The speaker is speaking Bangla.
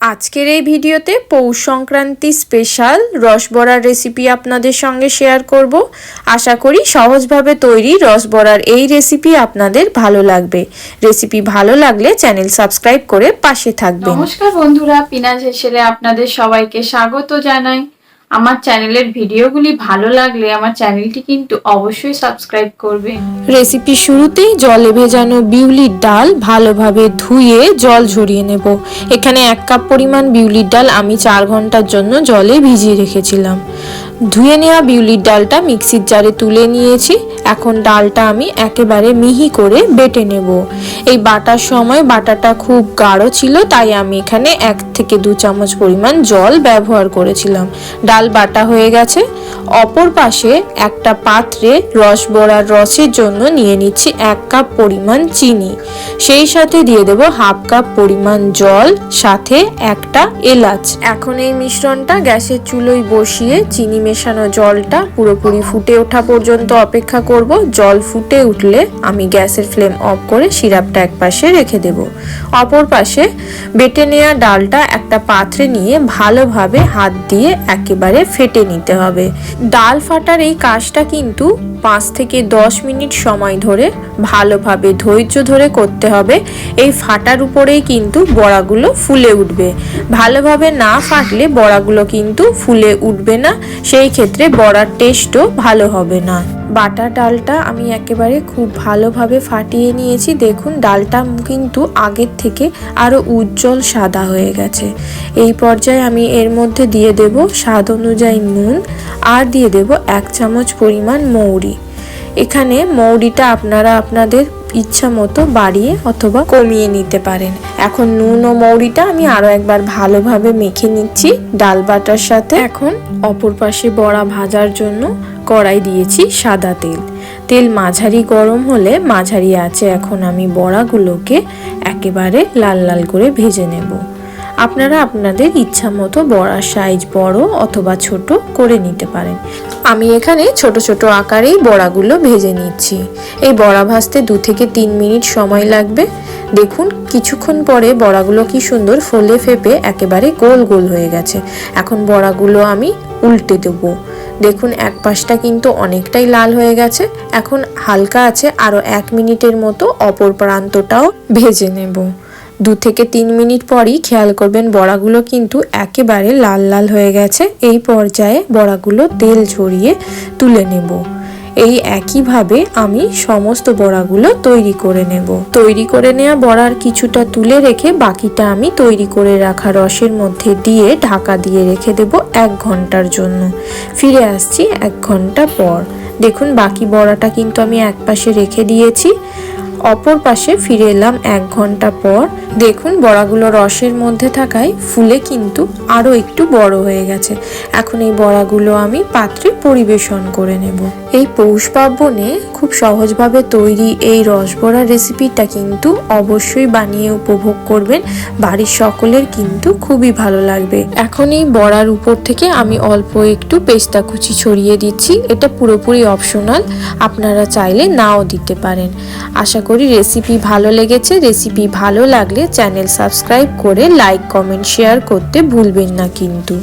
আজকের এই ভিডিওতে পৌষ সংক্রান্তি স্পেশাল রসবড়ার রেসিপি আপনাদের সঙ্গে শেয়ার করব। আশা করি সহজভাবে তৈরি রসবড়ার এই রেসিপি আপনাদের ভালো লাগবে। রেসিপি ভালো লাগলে চ্যানেল সাবস্ক্রাইব করে পাশে থাকবে নমস্কার বন্ধুরা, পিনাজ হেসেলে আপনাদের সবাইকে স্বাগত জানাই। আমার চ্যানেলের ভিডিওগুলি ভালো লাগলে আমার চ্যানেলটি কিন্তু অবশ্যই সাবস্ক্রাইব করবে রেসিপি শুরুতেই জলে ভেজানো বিউলির ডাল ভালোভাবে ধুয়ে জল ঝরিয়ে নেব। এখানে এক কাপ পরিমাণ বিউলির ডাল আমি চার ঘণ্টার জন্য জলে ভিজিয়ে রেখেছিলাম। ধুয়ে নেওয়া বিউলির ডালটা মিক্সির জারে তুলে নিয়েছি। এখন ডালটা আমি একেবারে মিহি করে বেটে নেব। এই বাটার সময় বাটাটা খুব গাঢ় ছিল, তাই আমি এখানে এক থেকে দু চামচ পরিমাণ জল ব্যবহার করেছিলাম। ডাল বাটা হয়ে গেছে। অপর পাশে একটা পাত্রে রস বড়ার রসের জন্য নিয়ে নিচ্ছি এক কাপ পরিমাণ চিনি। সেই সাথে দিয়ে দেব হাফ কাপ পরিমাণ জল, সাথে একটা এলাচ। এখন এই মিশ্রণটা গ্যাসের চুলোয় বসিয়ে চিনি মেশানো জলটা পুরোপুরি ফুটে ওঠা পর্যন্ত অপেক্ষা করব। জল ফুটে উঠলে আমি গ্যাসের ফ্লেম অফ করে সিরাপটা এক পাশে রেখে দেব। অপর পাশে বেটে নেওয়া ডালটা একটা পাত্রে নিয়ে ভালোভাবে হাত দিয়ে একেবারে ফেটে নিতে হবে। ডাল ফাটার এই কাজটা কিন্তু পাঁচ থেকে দশ মিনিট সময় ধরে ভালোভাবে ধৈর্য ধরে করতে হবে। এই ফাটার উপরেই কিন্তু বড়াগুলো ফুলে উঠবে। ভালোভাবে না ফাটলে বড়াগুলো কিন্তু ফুলে উঠবে না। সেই ক্ষেত্রে বড়ার টেস্টও ভালো হবে না। বাটা ডালটা আমি একেবারে খুব ভালোভাবে ফাটিয়ে নিয়েছি। দেখুন, ডালটা কিন্তু আগের থেকে আরও উজ্জ্বল সাদা হয়ে গেছে। এই পর্যায়ে আমি এর মধ্যে দিয়ে দেব স্বাদ অনুযায়ী নুন আর দিয়ে দেব এক চামচ পরিমাণ মৌরি। এখানে মৌরিটা আপনারা আপনাদের ইচ্ছা মতো বাড়িয়ে অথবা কমিয়ে নিতে পারেন। এখন নুন ও মৌরিটা আমি আরও একবার ভালোভাবে মেখে নিচ্ছি। ডাল বাটার সাথে এখন অপর পাশে বড়া ভাজার জন্য কড়াই দিয়েছি সাদা তেল। তেল মাঝারি গরম হলে মাঝারি আছে। এখন আমি বড়াগুলোকে একেবারে লাল লাল করে ভেজে নেব। আপনারা আপনাদের ইচ্ছা মতো বড়ার সাইজ বড় অথবা ছোট করে নিতে পারেন। আমি এখানে ছোট ছোট আকারেই বড়াগুলো ভেজে নিচ্ছি। এই বড়া ভাজতে দু থেকে তিন মিনিট সময় লাগবে। দেখুন, কিছুক্ষণ পরে বড়াগুলো কি সুন্দর ফলে ফেপে একেবারে গোল গোল হয়ে গেছে। এখন বড়াগুলো আমি উল্টে দেবো। দেখুন, এক পাশটা কিন্তু অনেকটাই লাল হয়ে গেছে। এখন হালকা আছে আরও এক মিনিটের মতো অপর প্রান্তটাও ভেজে নেব। দু থেকে তিন মিনিট পরই খেয়াল করবেন বড়াগুলো কিন্তু একেবারে লাল লাল হয়ে গেছে। এই পর্যায়ে বড়াগুলো তেল ঝরিয়ে তুলে নেব। এই একইভাবে আমি সমস্ত বড়াগুলো তৈরি করে নেব। তৈরি করে নেওয়া বড়ার কিছুটা তুলে রেখে বাকিটা আমি তৈরি করে রাখা রসের মধ্যে দিয়ে ঢাকা দিয়ে রেখে দেব এক ঘণ্টার জন্য। ফিরে আসছি এক ঘণ্টা পর। দেখুন, বাকি বড়াটা কিন্তু আমি এক পাশে রেখে দিয়েছি। অপর পাশে ফিরে এলাম এক ঘণ্টা পর। দেখুন, বড়াগুলো রসের মধ্যে থাকায় ফুলে কিন্তু আরও একটু বড় হয়ে গেছে। এখন এই বড়াগুলো আমি পাত্রে পরিবেশন করে নেব। এই পৌষ পার্বণে খুব সহজভাবে তৈরি এই রসবড়া রেসিপিটা কিন্তু অবশ্যই বানিয়ে উপভোগ করবেন। বাড়ির সকলের কিন্তু খুবই ভালো লাগবে। এখন এই বড়ার উপর থেকে আমি অল্প একটু পেস্তা কুচি ছড়িয়ে দিচ্ছি। এটা পুরোপুরি অপশনাল আপনারা চাইলে নাও দিতে পারেন। আশা করি রেসিপি ভালো লেগেছে। রেসিপি ভালো লাগলে চ্যানেল সাবস্ক্রাইব করে লাইক কমেন্ট শেয়ার করতে ভুলবেন না কিন্তু।